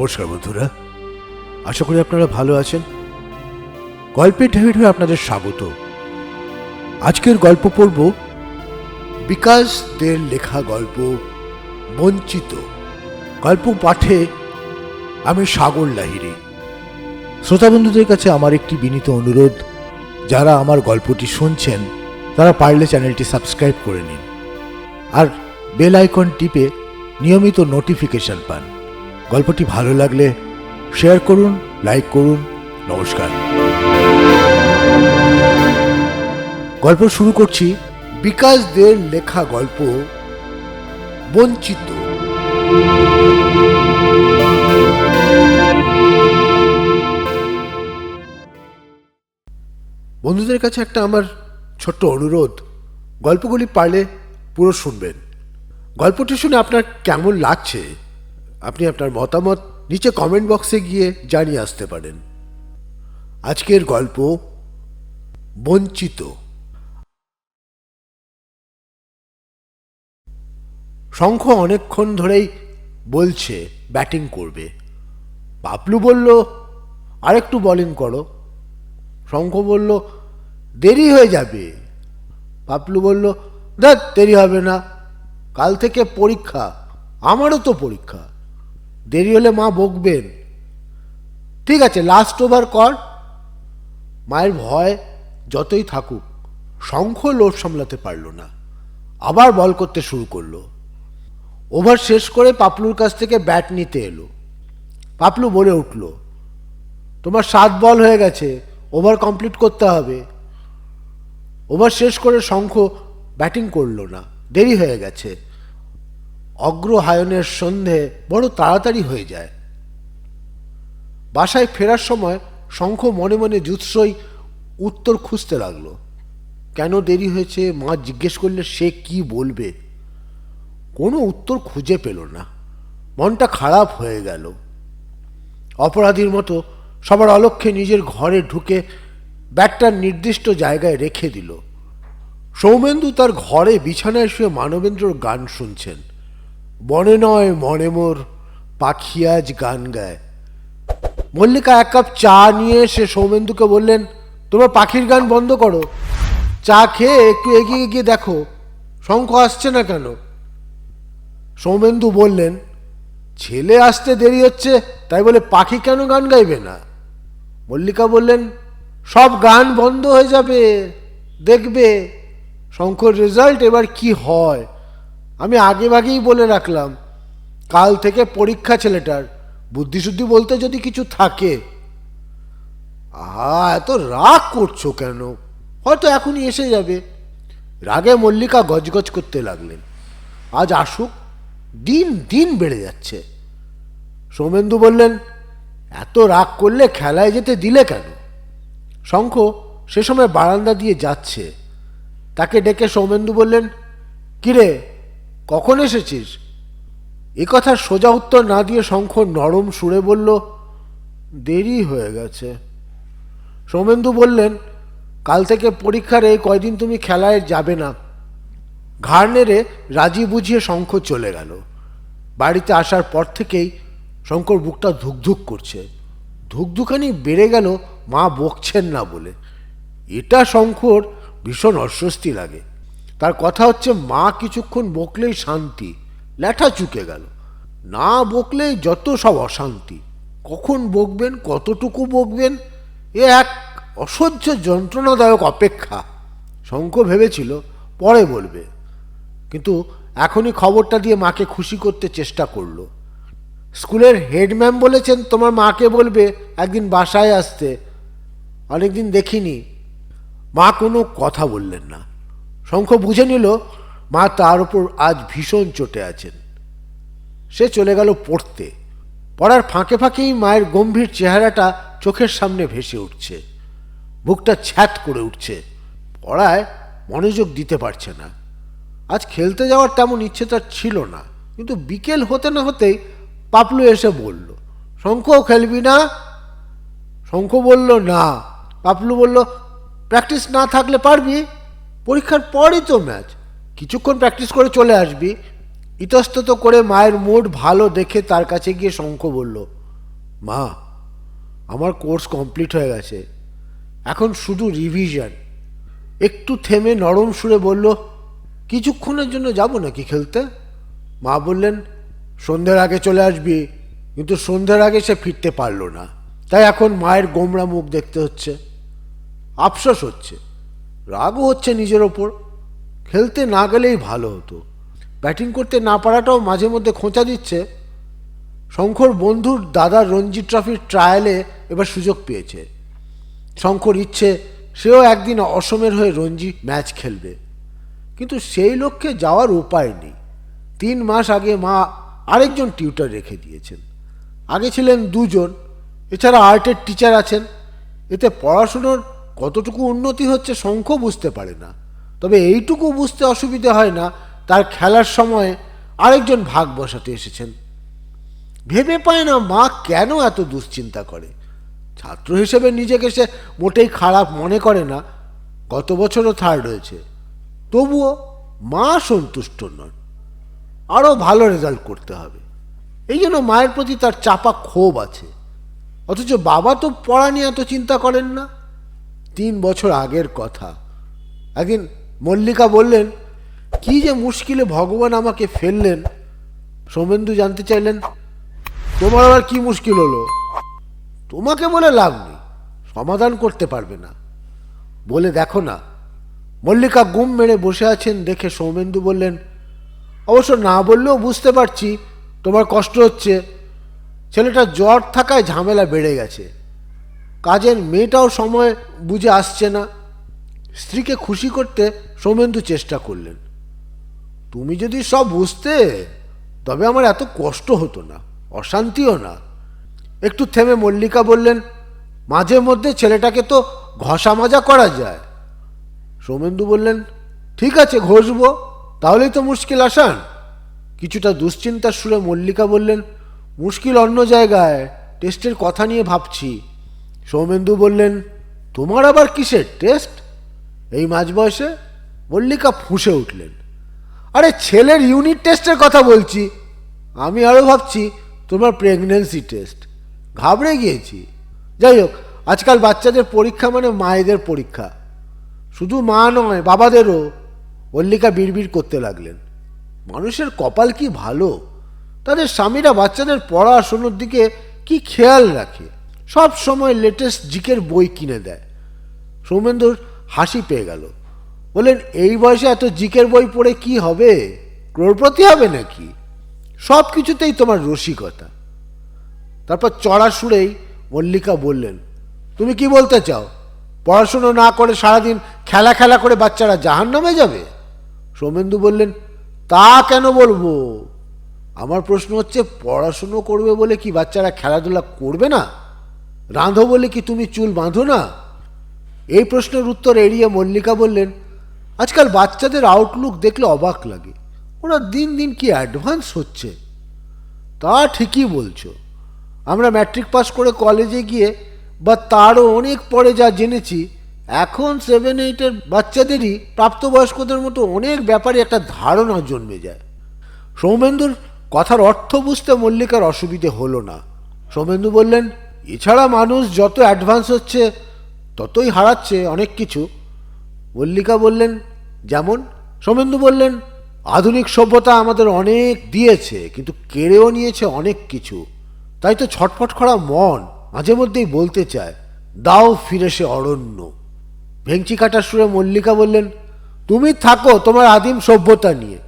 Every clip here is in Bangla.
নমস্কার বন্ধুরা। আশা করি আপনারা ভালো আছেন। গল্পের ঢেউয়ে ঢেউয়ে আপনাদের স্বাগত। আজকের গল্প পড়ব বিকাশ দের লেখা গল্প বঞ্চিত। গল্প পাঠে আমি সাগর লাহিরি শ্রোতা বন্ধুদের কাছে আমার একটি বিনীত অনুরোধ, যারা আমার গল্পটি শুনছেন, তারা পারলে চ্যানেলটি সাবস্ক্রাইব করে নিন। আর বেল আইকন টিপে নিয়মিত নোটিফিকেশন পান। গল্পটি ভালো লাগলে শেয়ার করুন লাইক করুন, নমস্কার। গল্প শুরু করছি বিকাশ দের লেখা গল্প বঞ্চিত। বন্ধুদের কাছে একটা আমার ছোট্ট অনুরোধ, গল্পগুলি পারলে পুরো শুনবেন। গল্পটি শুনে আপনার কেমন লাগছে? আপনি আপনার মতামত নিচে কমেন্ট বক্সে গিয়ে জানিয়ে আসতে পারেন। আজকের গল্প বঞ্চিত। শঙ্খ অনেকক্ষণ ধরেই বলছে, ব্যাটিং করবে। পাপলু বলল, আরেকটু বোলিং করো। শঙ্খ বলল, দেরি হয়ে যাবে। পাপলু বলল, দেখ, দেরি হবে না। কাল থেকে পরীক্ষা, আমারও তো পরীক্ষা। দেরি হলে মা বকবেন। ঠিক আছে লাস্ট ওভার কর। মায়ের ভয় যতই থাকুক, শঙ্খ লোভ সামলাতে পারল না। আবার বল করতে শুরু করল। ওভার শেষ করে পাপলুর কাছ থেকে ব্যাট নিতে এলো। পাপলু বলে উঠল, তোমার সাত বল হয়ে গেছে ওভার কমপ্লিট করতে হবে। ওভার শেষ করে শঙ্খ ব্যাটিং করল না। দেরি হয়ে গেছে। অগ্রহায়ণের সন্ধে বড় তাড়াতাড়ি হয়ে যায়। বাসায় ফেরার সময় শঙ্খ মনে মনে জুৎসই উত্তর খুঁজতে লাগল। কেন দেরি হয়েছে? মা জিজ্ঞেস করলে সে কি বলবে? কোনো উত্তর খুঁজে পেল না। মনটা খারাপ হয়ে গেল। অপরাধীর মতো সবার অলক্ষ্যে নিজের ঘরে ঢুকে ব্যাটটা নির্দিষ্ট জায়গায় রেখে দিল। সৌমেন্দু তার ঘরে বিছানায় শুয়ে মানবেন্দ্রর গান শুনছেন। বনে নয়, মনে মোর পাখি আজ গান গায়। মল্লিকা এক কাপ চা নিয়ে সে সৌমেন্দুকে বললেন, তোমার পাখির গান বন্ধ করো। চা খেয়ে একটু এগিয়ে গিয়ে দেখো, শঙ্খ আসছে না কেন? সৌমেন্দু বললেন, ছেলে আসতে দেরি হচ্ছে, তাই বলে পাখি কেন গান গাইবে না? মল্লিকা বললেন, সব গান বন্ধ হয়ে যাবে, দেখবে। শঙ্কর রেজাল্ট এবার কি হয়? আমি আগে ভাগেই বলে রাখলাম, কাল থেকে পরীক্ষা ছেলেটার, বুদ্ধিশুদ্ধি বলতে যদি কিছু থাকে। আহা, এত রাগ করছ কেন? হয়তো এখনই এসে যাবে। রাগে মল্লিকা গজগজ করতে লাগলেন। আজ আসুক, দিন দিন বেড়ে যাচ্ছে। সৌমেন্দু বললেন, এত রাগ করলে খেলায় যেতে দিলে কেন? শঙ্খ সে সময় বারান্দা দিয়ে যাচ্ছে। তাকে ডেকে সৌমেন্দু বললেন, কিরে কখন এসেছিস? এ কথার সোজা উত্তর না দিয়ে শঙ্খ নরম সুরে বলল, দেরি হয়ে গেছে। সৌমেন্দু বললেন, কাল থেকে পরীক্ষার এই কয়দিন তুমি খেলায় যাবে না। ঘাড় নেড়ে রাজি বুঝিয়ে শঙ্খ চলে গেল। বাড়িতে আসার পর থেকেই শঙ্কর বুকটা ধুকধুক করছে। ধুকধুকানি বেড়ে গেল, মা বকছেন না বলে। এটা শঙ্কর ভীষণ অস্বস্তি লাগে। তার কথা হচ্ছে, মা কিছুক্ষণ বকলেই শান্তি ল্যাঠা চুকে গেল। না বকলেই যত সব অশান্তি। কখন বকবেন, কতটুকু বকবেন, এ এক অসহ্য যন্ত্রণাদায়ক অপেক্ষা। শঙ্খ ভেবেছিল, পরে বলবে। কিন্তু এখনই খবরটা দিয়ে মাকে খুশি করতে চেষ্টা করল। স্কুলের হেড ম্যাম বলেছেন, তোমার মাকে বলবে, একদিন বাসায় আসতে। অনেকদিন দেখিনি। মা কোনো কথা বললেন না। শঙ্খ বুঝে নিল, মা, তার উপর আজ ভীষণ চটে আছেন। সে চলে গেল পড়তে। পড়ার ফাঁকে ফাঁকেই মায়ের গম্ভীর চেহারাটা চোখের সামনে ভেসে উঠছে। বুকটা ছ্যাত করে উঠছে। পড়ায় মনোযোগ দিতে পারছে না। আজ খেলতে যাওয়ার তেমন ইচ্ছে তার ছিল না। কিন্তু বিকেল হতে না হতেই পাপলু এসে বলল, শঙ্খও খেলবি না? শঙ্খ বলল, না। পাপলু বলল, প্র্যাকটিস না থাকলে পারবি? পরীক্ষার পরই তো ম্যাচ কিছুক্ষণ প্র্যাকটিস করে চলে আসবি। ইতস্তত করে মায়ের মুড ভালো দেখে তার কাছে গিয়ে শঙ্খ বলল, মা, আমার কোর্স কমপ্লিট হয়ে গেছে। এখন শুধু রিভিশন একটু থেমে নরম সুরে বলল, কিছুক্ষণের জন্য যাব নাকি খেলতে? মা বললেন, সন্ধ্যের আগে চলে আসবি। কিন্তু সন্ধ্যের আগে সে ফিরতে পারল না। তাই এখন মায়ের গোমরা মুখ দেখতে হচ্ছে। আফসোস হচ্ছে। রাগও হচ্ছে নিজের ওপর। খেলতে না গেলেই ভালো হতো। ব্যাটিং করতে না পারাটাও মাঝে মধ্যে খোঁচা দিচ্ছে। শঙ্কর বন্ধুর দাদার রঞ্জি ট্রফির ট্রায়ালে এবার সুযোগ পেয়েছে। শঙ্কর ইচ্ছে, সেও একদিন অসমের হয়ে রঞ্জি ম্যাচ খেলবে। কিন্তু সেই লক্ষ্যে যাওয়ার উপায় নেই। তিন মাস আগে মা আরেকজন টিউটার রেখে দিয়েছেন। আগে ছিলেন দুজন, এছাড়া আর্টের টিচার আছেন। এতে পড়াশুনোর কতটুকু উন্নতি হচ্ছে শঙ্খ বুঝতে পারে না। তবে এইটুকু বুঝতে অসুবিধে হয় না, তার খেলার সময় আরেকজন ভাগ বসাতে এসেছেন। ভেবে পায় না মা কেন এত দুশ্চিন্তা করে। ছাত্র হিসেবে নিজেকে সে মোটেই খারাপ মনে করে না, গত বছরও থার্ড হয়েছে তবুও মা সন্তুষ্ট নন, আরও ভালো রেজাল্ট করতে হবে। এই জন্য মায়ের প্রতি তার চাপা ক্ষোভ আছে। অথচ বাবা তো পড়া নিয়ে এত চিন্তা করেন না। তিন বছর আগের কথা। একদিন মল্লিকা বললেন, কি যে মুশকিলে ভগবান আমাকে ফেললেন। সোমেন্দু জানতে চাইলেন, তোমার আবার কি মুশকিল হলো? তোমাকে বলে লাভ নেই, সমাধান করতে পারবে না। বলে, দেখো না। মল্লিকা গুম মেরে বসে আছেন, দেখে সৌমেন্দু বললেন, অবশ্য না বললেও বুঝতে পারছি, তোমার কষ্ট হচ্ছে। ছেলেটা জ্বর থাকায় ঝামেলা বেড়ে গেছে। কাজের মেয়েটাও সময় বুঝে আসছে না। স্ত্রীকে খুশি করতে সৌমেন্দু চেষ্টা করলেন। তুমি যদি সব বুঝতে, তবে আমার এত কষ্ট হতো না, অশান্তিও না। একটু থেমে মল্লিকা বললেন, মাঝে মধ্যে ছেলেটাকে তো ঘষা মাজা করা যায়। সৌমেন্দু বললেন, ঠিক আছে, ঘষবো, তাহলেই তো মুশকিল আসান। কিছুটা দুশ্চিন্তার সুরে মল্লিকা বললেন, মুশকিল অন্য জায়গায়, টেস্টের কথা নিয়ে ভাবছি। সৌমেন্দু বললেন, তোমার আবার কিসের টেস্ট? এই মাঝ বয়সে মল্লিকা ফুঁসে উঠলেন। আরে ছেলের ইউনিট টেস্টের কথা বলছি। আমি আরও ভাবছি তোমার প্রেগনেন্সি টেস্ট। ঘাবড়ে গিয়েছি। যাই হোক, আজকাল বাচ্চাদের পরীক্ষা মানে মায়েদের পরীক্ষা। শুধু মা নয়, বাবাদেরও। মল্লিকা বিড়বিড় করতে লাগলেন। মানুষের কপাল কি ভালো? তাদের স্বামীরা বাচ্চাদের পড়াশোনার দিকে কি খেয়াল রাখে? সব সময় লেটেস্ট জিকের বই কিনে দেয়। সৌমেন্দুর হাসি পেয়ে গেল। বললেন, এই বয়সে এত জিকের বই পড়ে কি হবে? ক্রোড়পতি হবে নাকি? সব কিছুতেই তোমার রসিকতা। তারপর চড়া সুরেই মল্লিকা বললেন, তুমি কি বলতে চাও? পড়াশুনো না করে সারাদিন খেলা খেলা করে বাচ্চারা জাহান নামে যাবে? সৌমেন্দু বললেন, তা কেন বলব? আমার প্রশ্ন হচ্ছে, পড়াশুনো করবে বলে কি বাচ্চারা খেলাধুলা করবে না? রাঁধো বলে কি তুমি চুল বাঁধো না? এই প্রশ্নের উত্তর এড়িয়ে মল্লিকা বললেন, আজকাল বাচ্চাদের আউটলুক দেখলে অবাক লাগে। ওরা দিন দিন কি অ্যাডভান্স হচ্ছে? তা ঠিকই বলছো। আমরা ম্যাট্রিক পাস করে কলেজে গিয়ে বা তারও অনেক পরে যা জেনেছি, এখন সেভেন এইটের বাচ্চাদেরই প্রাপ্তবয়স্কদের মতো অনেক ব্যাপারে একটা ধারণা জন্মে যায়। সৌমেন্দুর কথার অর্থ বুঝতে মল্লিকার অসুবিধে হলো না। সৌমেন্দু বললেন এছাড়া মানুষ যত অ্যাডভান্স হচ্ছে, ততই হারাচ্ছে অনেক কিছু। মল্লিকা বললেন, যেমন? সোমেন্দু বললেন, আধুনিক সভ্যতা আমাদের অনেক দিয়েছে, কিন্তু কেড়েও নিয়েছে অনেক কিছু। তাই তো ছটফট করা মন, মাঝে মধ্যেই বলতে চায়, দাও ফিরে সে অরণ্য। ভেংচি কাটার সুরে মল্লিকা বললেন, তুমি থাকো তোমার আদিম সভ্যতা নিয়ে।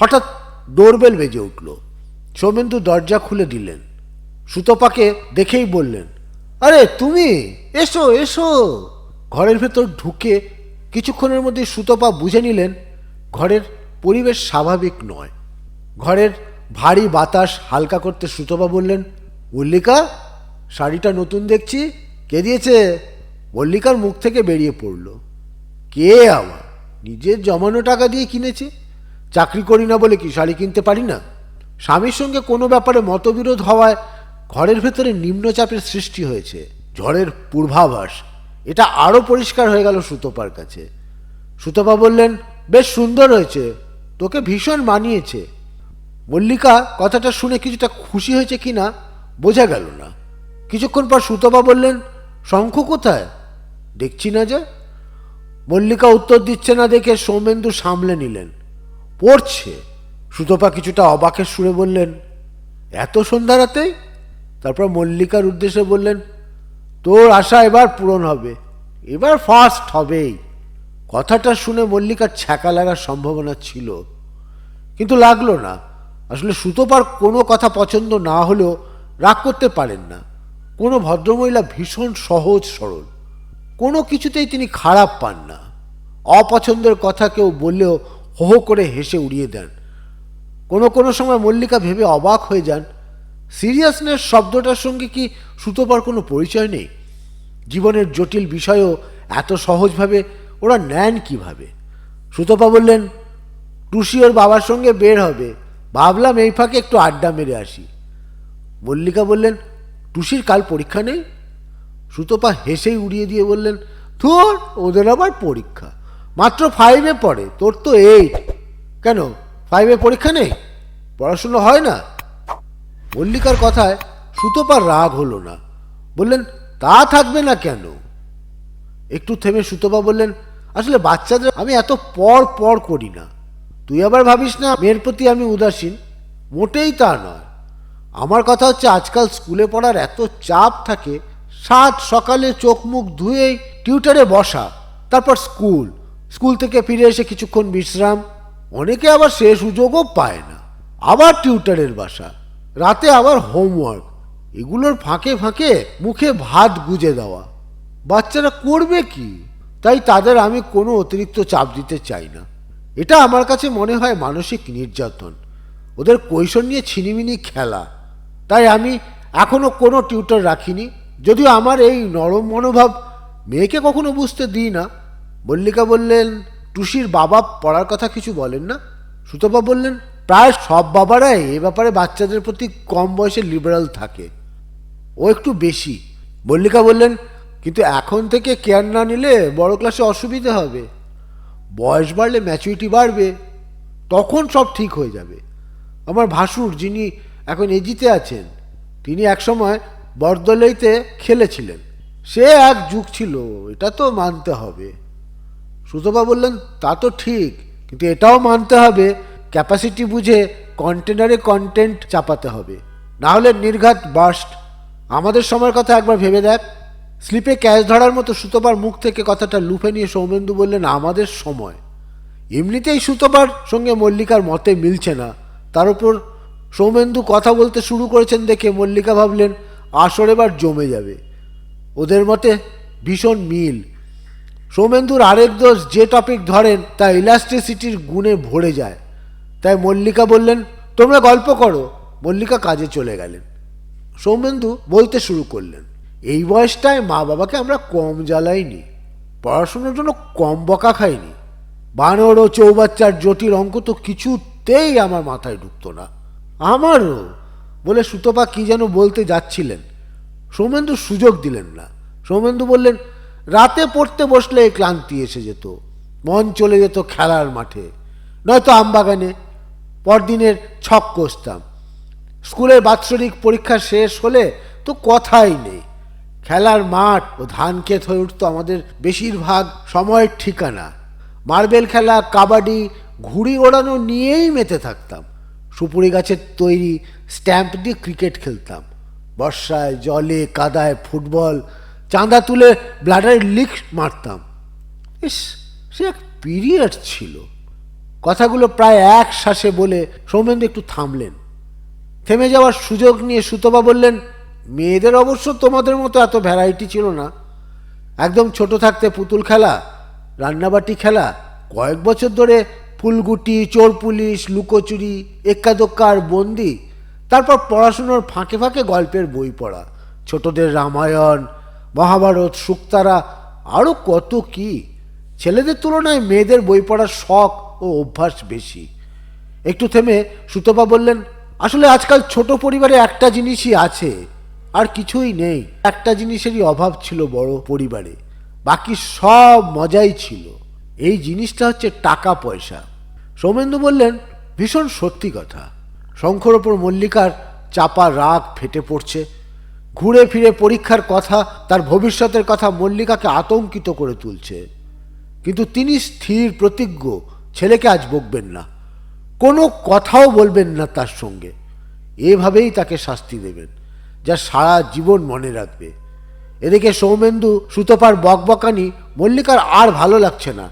হঠাৎ ডোরবেল বেজে উঠল। সৌমেন্দু দরজা খুলে দিলেন। সুতপাকে দেখেই বললেন, আরে তুমি, এসো এসো। ঘরের ভেতর ঢুকে কিছুক্ষণের মধ্যে সুতপা বুঝে নিলেন, ঘরের পরিবেশ স্বাভাবিক নয়। ঘরের ভারী বাতাস হালকা করতে সুতপা বললেন, মল্লিকা, শাড়িটা নতুন দেখছি, কে দিয়েছে? মল্লিকার মুখ থেকে বেরিয়ে পড়ল, কে আবার? নিজের জমানো টাকা দিয়ে কিনেছে? চাকরি করি না বলে কি শাড়ি কিনতে পারি না? স্বামীর সঙ্গে কোনো ব্যাপারে মতবিরোধ হওয়ায় ঘরের ভেতরে নিম্নচাপের সৃষ্টি হয়েছে ঝড়ের পূর্বাভাস। এটা আরও পরিষ্কার হয়ে গেল সুতপার কাছে। সুতপা বললেন, বেশ সুন্দর হয়েছে, তোকে ভীষণ মানিয়েছে। মল্লিকা, কথাটা শুনে কিছুটা খুশি হয়েছে কিনা বোঝা গেল না। কিছুক্ষণ পর সুতপা বললেন, শঙ্খ কোথায়? দেখছি না যে। মল্লিকা উত্তর দিচ্ছে না দেখে সৌমেন্দু সামলে নিলেন। পড়ছে। সুতপা কিছুটা অবাকের সুরে বললেন, এত সন্ধ্যা রাতে তারপর মল্লিকার উদ্দেশ্যে বললেন, তোর আশা এবার পূরণ হবে, এবার ফার্স্ট হবেই। কথাটা শুনে মল্লিকার ছ্যাঁকা লাগার সম্ভাবনা ছিল, কিন্তু লাগল না। আসলে সুতোপার কোনো কথা পছন্দ না হলেও রাগ করতে পারেন না। কোনো ভদ্রমহিলা ভীষণ সহজ সরল, কোনো কিছুতেই তিনি খারাপ পান না। অপছন্দের কথা কেউ বললেও হো করে হেসে উড়িয়ে দেন। কোনো কোনো সময় মল্লিকা ভেবে অবাক হয়ে যান সিরিয়াসনেস শব্দটার সঙ্গে কি সুতোপার কোনো পরিচয় নেই? জীবনের জটিল বিষয়ও এত সহজভাবে ওরা নেন কীভাবে? সুতপা বললেন, টুসি ওর বাবার সঙ্গে বের হবে। ভাবলাম এই ফাঁকে একটু আড্ডা মেরে আসি। মল্লিকা বললেন, টুসির কাল পরীক্ষা নেই? সুতপা হেসেই উড়িয়ে দিয়ে বললেন তোর ওদের আবার পরীক্ষা। মাত্র ফাইভে পড়ে, তোর তো এইট কেন ফাইভে পরীক্ষা নেই? পড়াশুনো হয় না? মল্লিকার কথায় সুতপার রাগ হলো না। বললেন, তা থাকবে না কেন? একটু থেমে সুতপা বললেন, আসলে বাচ্চাদের আমি এত পর পর করি না। তুই আবার ভাবিস না, মেয়ের প্রতি আমি উদাসীন? মোটেই তা নয়। আমার কথা হচ্ছে, আজকাল স্কুলে পড়ার এত চাপ থাকে, সাত সকালে চোখ মুখ ধুয়েই টিউটারে বসা, তারপর স্কুল। স্কুল থেকে ফিরে এসে কিছুক্ষণ বিশ্রাম। অনেকে আবার সে সুযোগও পায় না। আবার টিউটারের বাসা। রাতে আবার হোমওয়ার্ক এগুলোর ফাঁকে ফাঁকে মুখে ভাত গুজে দেওয়া। বাচ্চারা করবে কি? তাই তাদের আমি কোনো অতিরিক্ত চাপ দিতে চাই না। এটা আমার কাছে মনে হয় মানসিক নির্যাতন। ওদের কৈশোর নিয়ে ছিনিমিনি খেলা। তাই আমি এখনও কোনো টিউটর রাখিনি। যদিও আমার এই নরম মনোভাব মেয়েকে কখনো বুঝতে দিই না। মল্লিকা বললেন, টুসির বাবা পড়ার কথা কিছু বলেন না? সুতপা বললেন প্রায় সব বাবারাই এ ব্যাপারে বাচ্চাদের প্রতি কম বয়সে লিবারাল থাকে। ও একটু বেশি। মল্লিকা বললেন, কিন্তু এখন থেকে কেয়ার না নিলে বড় ক্লাসে অসুবিধে হবে। বয়স বাড়লে ম্যাচুরিটি বাড়বে, তখন সব ঠিক হয়ে যাবে। আমার ভাসুর যিনি এখন এজিতে আছেন, তিনি একসময় বরদলৈতে খেলেছিলেন। সে এক যুগ ছিল, এটা তো মানতে হবে। সুতপা বললেন, তা তো ঠিক, কিন্তু এটাও মানতে হবে ক্যাপাসিটি বুঝে কন্টেনারে কন্টেন্ট চাপাতে হবে। না হলে নির্ঘাত বাস্ট আমাদের সময়ের কথা একবার ভেবে দেখ। স্লিপে ক্যাচ ধরার মতো সুতোবার মুখ থেকে কথাটা লুফে নিয়ে সৌমেন্দু বললেন আমাদের সময়। এমনিতেই সুতপার সঙ্গে মল্লিকার মতে মিলছে না। তার উপর সৌমেন্দু কথা বলতে শুরু করেছেন দেখে মল্লিকা ভাবলেন, আসর এবার জমে যাবে। ওদের মতে ভীষণ মিল। সৌমেন্দুর আরেক দোষ, যে টপিক ধরেন, তা ইলাস্ট্রিসিটির গুণে ভরে যায়। তাই মল্লিকা বললেন, তোমরা গল্প করো। মল্লিকা কাজে চলে গেলেন। সৌমেন্দু বলতে শুরু করলেন, এই বয়সটায় মা বাবাকে আমরা কম জ্বালাইনি, পড়াশোনার জন্য কম বকা খাইনি। বানর ও চৌবাচ্চার জটিল অঙ্ক তো কিছুতেই আমার মাথায় ঢুকতো না। আমারও। বলে সুতপা কি যেন বলতে যাচ্ছিলেন। সৌমেন্দু সুযোগ দিলেন না। সৌমেন্দু বললেন, রাতে পড়তে বসলে ক্লান্তি এসে যেত, মন চলে যেত খেলার মাঠে। নয়তো আমবাগানে পরদিনের ছক কষতাম। স্কুলের বাৎসরিক পরীক্ষা শেষ হলে তো কথাই নেই। খেলার মাঠ ও ধান ক্ষেত হয়ে উঠতো আমাদের বেশিরভাগ সময়ের ঠিকানা। মার্বেল খেলা, কাবাডি, ঘুড়ি ওড়ানো নিয়েই মেতে থাকতাম। সুপুরি গাছের তৈরি স্ট্যাম্প দিয়ে ক্রিকেট খেলতাম। বর্ষায় জলে কাদায় ফুটবল, চাঁদা তুলে ব্লাডার লিক মারতাম। ইস, সে এক পিরিয়ড ছিল। কথাগুলো প্রায় এক শ্বাসে বলে সৌমেন্দু একটু থামলেন। থেমে যাওয়ার সুযোগ নিয়ে সুতপা বললেন, মেয়েদের অবশ্য তোমাদের মতো এত ভ্যারাইটি ছিল না। একদম ছোট থাকতে পুতুল খেলা, রান্নাবাটি খেলা, কয়েক বছর ধরে ফুলগুটি চোর পুলিশ লুকোচুরি, এক্কাদোক্কা আর বন্দি, তারপর পড়াশুনোর ফাঁকে ফাঁকে গল্পের বই পড়া, ছোটদের রামায়ণ, মহাভারত শুক্তারা আরও কত কি? ছেলেদের তুলনায় মেয়েদের বই পড়ার শখ ও অভ্যাস বেশি। একটু থেমে সুতপা বললেন, আসলে আজকাল ছোট পরিবারে একটা জিনিসই আছে, আর কিছুই নেই। একটা জিনিসেরই অভাব ছিল বড় পরিবারে। বাকি সব মজাই ছিল। এই জিনিসটা হচ্ছে টাকা পয়সা। সৌমেন্দু বললেন, ভীষণ সত্যি কথা। শঙ্খর ওপর মল্লিকার চাপা রাগ ফেটে পড়ছে। ঘুরে ফিরে পরীক্ষার কথা, তার ভবিষ্যতের কথা মল্লিকাকে আতঙ্কিত করে তুলছে। কিন্তু তিনি স্থির, প্রতিজ্ঞ ছেলেকে আজ বকবেন না। কোনো কথাও বলবেন না তার সঙ্গে। এভাবেই তাকে শাস্তি দেবেন, যা সারা জীবন মনে রাখবে। এদিকে সৌমেন্দু, সুতপার বকবকানি, মল্লিকার আর ভালো লাগছে না।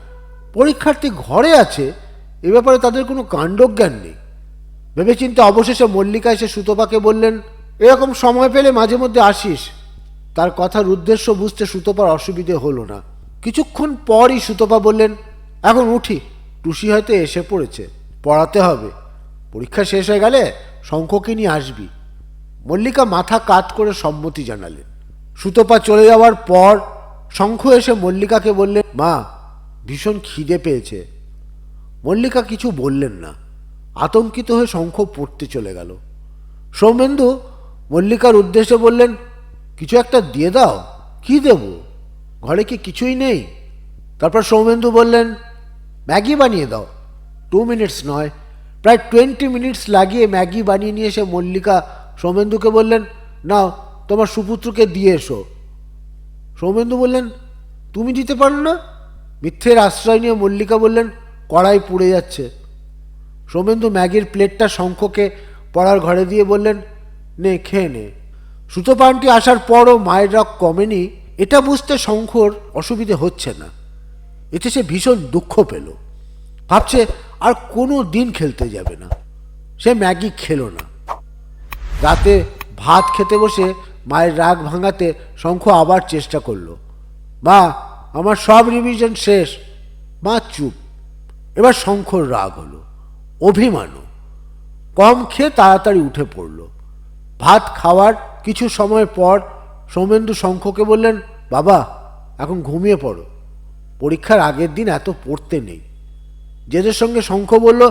পরীক্ষার্থী ঘরে আছে, এ ব্যাপারে তাদের কোনো কাণ্ডজ্ঞান নেই। ভেবেচিন্তে অবশেষে মল্লিকা এসে সুতপাকে বললেন, এরকম সময় পেলে মাঝে মধ্যে আসিস। তার কথার উদ্দেশ্য বুঝতে সুতপার অসুবিধে হলো না। কিছুক্ষণ পরই সুতপা বললেন, এখন উঠি। টুসি হয়তো এসে পড়েছে। পড়াতে হবে। পরীক্ষা শেষ হয়ে গেলে শঙ্খকে নিয়ে আসবি। মল্লিকা মাথা কাত করে সম্মতি জানালেন। সুতপা চলে যাওয়ার পর শঙ্খ এসে মল্লিকাকে বললেন, মা, ভীষণ খিদে পেয়েছে। মল্লিকা কিছু বললেন না। আতঙ্কিত হয়ে শঙ্খ পড়তে চলে গেল। সৌমেন্দু মল্লিকার উদ্দেশ্যে বললেন, কিছু একটা দিয়ে দাও, কি দেব? ঘরে কি কিছুই নেই? তারপর সৌমেন্দু বললেন ম্যাগি বানিয়ে দাও। টু মিনিটস নয়। প্রায় টোয়েন্টি মিনিটস লাগিয়ে ম্যাগি বানিয়ে নিয়ে এসে মল্লিকা সৌমেন্দুকে বললেন, নাও, তোমার সুপুত্রকে দিয়ে এসো। সৌমেন্দু বললেন, তুমি দিতে পারো না? মিথ্যের আশ্রয় নিয়ে মল্লিকা বললেন, কড়াই পুড়ে যাচ্ছে। সৌমেন্দু ম্যাগির প্লেটটা শঙ্খকে পড়ার ঘরে দিয়ে বললেন, নে, খেয়ে নে। সুতোপানটি আসার পরও মায়ের রাগ কমেনি। এটা বুঝতে শঙ্খর অসুবিধে হচ্ছে না। এতে সে ভীষণ দুঃখ পেল। ভাবছে, আর কোনো দিন খেলতে যাবে না। সে ম্যাগি খেলো না। রাতে ভাত খেতে বসে মায়ের রাগ ভাঙাতে শঙ্খ আবার চেষ্টা করল। মা, আমার সব রিভিশন শেষ। মা, চুপ। এবার শঙ্খর রাগ হলো। অভিমানও। কম খেয়ে তাড়াতাড়ি উঠে পড়ল। ভাত খাওয়ার কিছু সময় পর সৌমেন্দু শঙ্খকে বললেন, বাবা, এখন ঘুমিয়ে পড়ো। পরীক্ষার আগের দিন এত পড়তে নেই। জেদের সঙ্গে শঙ্খ বলল,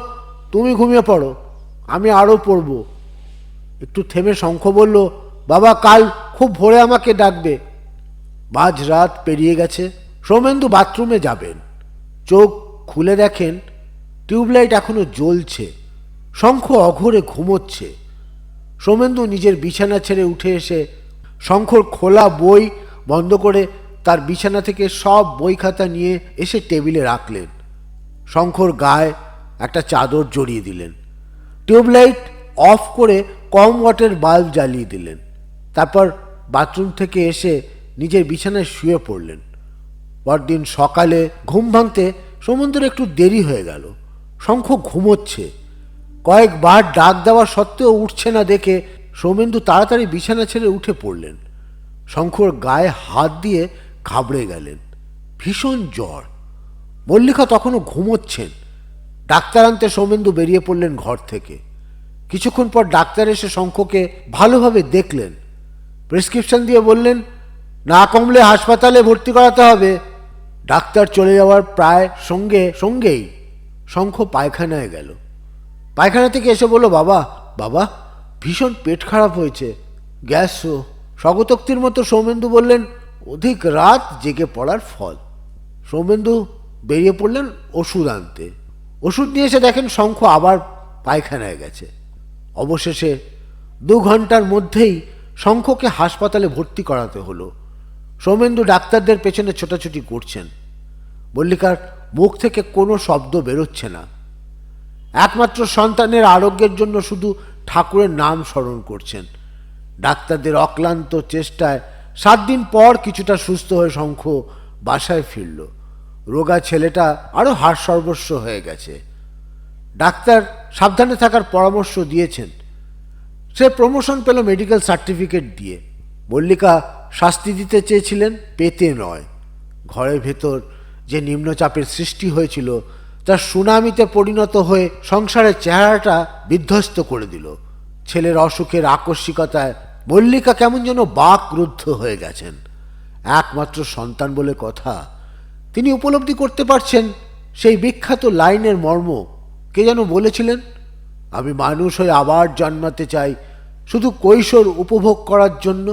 তুমি ঘুমিয়ে পড়ো, আমি আরও পড়ব। একটু থেমে শঙ্খ বলল, বাবা, কাল খুব ভোরে আমাকে ডাকবে। মাঝ রাত পেরিয়ে গেছে, সৌমেন্দু বাথরুমে যাবেন। চোখ খুলে দেখেন, টিউবলাইট এখনও জ্বলছে, শঙ্খ অঘরে ঘুমোচ্ছে। সৌমেন্দু নিজের বিছানা ছেড়ে উঠে এসে শঙ্খর খোলা বই বন্ধ করে তার বিছানা থেকে সব বই খাতা নিয়ে এসে টেবিলে রাখলেন। শঙ্খর গায়ে একটা চাদর জড়িয়ে দিলেন। টিউবলাইট অফ করে কম ওয়াটের বাল্ব জ্বালিয়ে দিলেন। তারপর বাথরুম থেকে এসে নিজের বিছানায় শুয়ে পড়লেন। পরদিন সকালে ঘুম ভাঙতে সমুদ্র একটু দেরি হয়ে গেল। শঙ্খ ঘুমোচ্ছে। কয়েকবার ডাক দেওয়া সত্ত্বেও উঠছে না দেখে সৌমেন্দু তাড়াতাড়ি বিছানা ছেড়ে উঠে পড়লেন। শঙ্খর গায়ে হাত দিয়ে ঘাবড়ে গেলেন। ভীষণ জ্বর। মল্লিকা তখনও ঘুমোচ্ছেন। ডাক্তার আনতে সৌমেন্দু বেরিয়ে পড়লেন ঘর থেকে। কিছুক্ষণ পর ডাক্তার এসে শঙ্খকে ভালোভাবে দেখলেন। প্রেসক্রিপশন দিয়ে বললেন, না কমলে হাসপাতালে ভর্তি করাতে হবে। ডাক্তার চলে যাওয়ার প্রায় সঙ্গে সঙ্গেই শঙ্খ পায়খানায় গেল। পায়খানা থেকে এসে বলল, বাবা বাবা, ভীষণ পেট খারাপ হয়েছে। গ্যাসও স্বগতোক্তির মতো সৌমেন্দু বললেন অধিক রাত জেগে পড়ার ফল। সৌমেন্দু বেরিয়ে পড়লেন ওষুধ আনতে। ওষুধ নিয়ে এসে দেখেন শঙ্খ আবার পায়খানায় গেছে। অবশেষে দু ঘণ্টার মধ্যেই শঙ্খকে হাসপাতালে ভর্তি করাতে হলো। সৌমেন্দু ডাক্তারদের পেছনে ছোটাছুটি করছেন। মল্লিকার মুখ থেকে কোনো শব্দ বেরোচ্ছে না। একমাত্র সন্তানের আরোগ্যের জন্য শুধু ঠাকুরের নাম স্মরণ করছেন। ডাক্তারদের অক্লান্ত চেষ্টায় সাত দিন পর কিছুটা সুস্থ হয়ে শঙ্খ বাসায় ফিরল। রোগা ছেলেটা আরও হাড় সর্বস্ব হয়ে গেছে। ডাক্তার সাবধানে থাকার পরামর্শ দিয়েছেন। সে প্রমোশন পেল মেডিকেল সার্টিফিকেট দিয়ে। মল্লিকা শাস্তি দিতে চেয়েছিলেন, পেতে নয়। ঘরের ভেতর যে নিম্নচাপের সৃষ্টি হয়েছিল, তা সুনামিতে পরিণত হয়ে সংসারের চেহারাটা বিধ্বস্ত করে দিল। ছেলের অসুখের আকস্মিকতায় মল্লিকা কেমন যেন বাক রুদ্ধ হয়ে গেছেন। একমাত্র সন্তান বলে কথা তিনি উপলব্ধি করতে পারছেন, সেই বিখ্যাত লাইনের মর্ম। কে যেন বলেছিলেন, আমি মানুষ হয়ে আবার জন্মাতে চাই, শুধু কৈশোর উপভোগ করার জন্য